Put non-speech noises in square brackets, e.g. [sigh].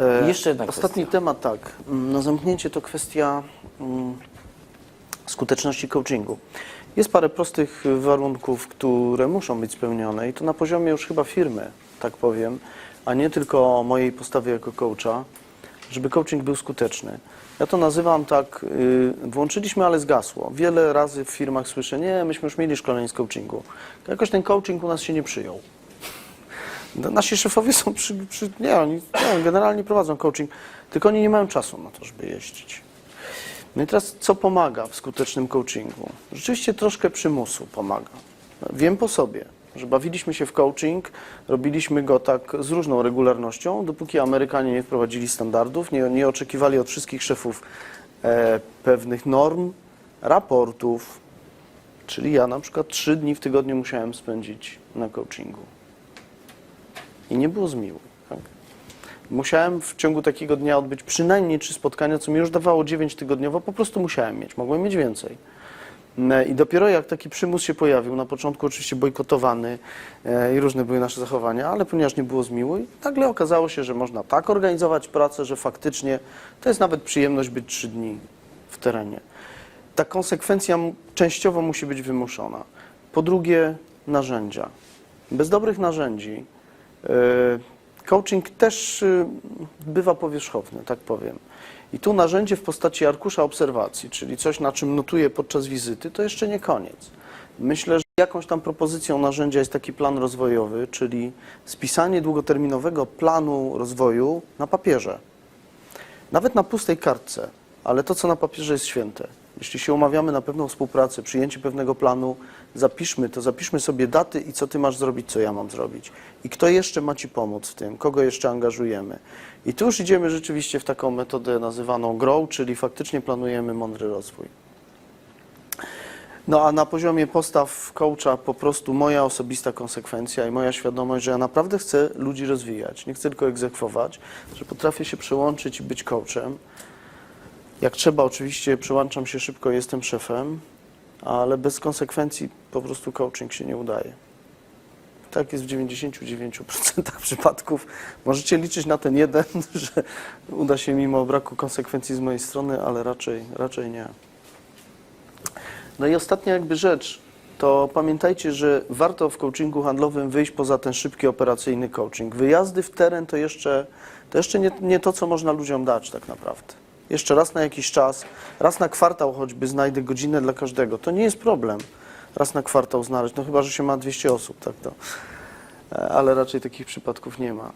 E, jeszcze jedna Ostatni temat, tak. Mm, Na zamknięcie to kwestia mm, skuteczności coachingu. Jest parę prostych warunków, które muszą być spełnione i to na poziomie już chyba firmy, tak powiem, a nie tylko mojej postawy jako coacha, żeby coaching był skuteczny. Ja to nazywam tak, y, włączyliśmy, ale zgasło. Wiele razy w firmach słyszę, nie, myśmy już mieli szkolenie z coachingu. Jakoś ten coaching u nas się nie przyjął. No, Nasi szefowie są przy, przy nie, oni nie, generalnie prowadzą coaching, tylko oni nie mają czasu na to, żeby jeździć. No i teraz co pomaga w skutecznym coachingu? Rzeczywiście troszkę przymusu pomaga. Wiem po sobie, że bawiliśmy się w coaching, robiliśmy go tak z różną regularnością, dopóki Amerykanie nie wprowadzili standardów, nie, nie oczekiwali od wszystkich szefów e, pewnych norm, raportów. Czyli ja na przykład trzy dni w tygodniu musiałem spędzić na coachingu. I nie było zmiłu. Tak? Musiałem w ciągu takiego dnia odbyć przynajmniej trzy spotkania, co mi już dawało dziewięć tygodniowo, po prostu musiałem mieć, mogłem mieć więcej. E, I dopiero jak taki przymus się pojawił, na początku oczywiście bojkotowany e, i różne były nasze zachowania, ale ponieważ nie było zmiłu, i nagle okazało się, że można tak organizować pracę, że faktycznie to jest nawet przyjemność być trzy dni w terenie. Ta konsekwencja częściowo musi być wymuszona. Po drugie, narzędzia. Bez dobrych narzędzi coaching też e, bywa powierzchowny, tak powiem. I tu narzędzie w postaci arkusza obserwacji, czyli coś, na czym notuję podczas wizyty, to jeszcze nie koniec. Myślę, że jakąś tam propozycją narzędzia jest taki plan rozwojowy, czyli spisanie długoterminowego planu rozwoju na papierze. Nawet na pustej kartce, ale to, co na papierze jest święte. Jeśli się umawiamy na pewną współpracę, przyjęcie pewnego planu, zapiszmy to, zapiszmy sobie daty i co ty masz zrobić, co ja mam zrobić. I kto jeszcze ma ci pomóc w tym, kogo jeszcze angażujemy. I tu już idziemy rzeczywiście w taką metodę nazywaną GROW, czyli faktycznie planujemy mądry rozwój. No a na poziomie postaw coacha po prostu moja osobista konsekwencja i moja świadomość, że ja naprawdę chcę ludzi rozwijać, nie chcę tylko egzekwować, że potrafię się przełączyć i być coachem. Jak trzeba, oczywiście przyłączam się szybko, jestem szefem, ale bez konsekwencji po prostu coaching się nie udaje. Tak jest w 99% [laughs] przypadków. Możecie liczyć na ten jeden, [laughs] że uda się mimo braku konsekwencji z mojej strony, ale raczej, raczej nie. No i ostatnia jakby rzecz, to pamiętajcie, że warto w coachingu handlowym wyjść poza ten szybki operacyjny coaching. Wyjazdy w teren to jeszcze, to jeszcze nie, nie to, co można ludziom dać tak naprawdę. Jeszcze raz na jakiś czas, raz na kwartał choćby znajdę godzinę dla każdego. To nie jest problem raz na kwartał znaleźć, no chyba, że się ma 200 osób, tak to. E, Ale raczej takich przypadków nie ma.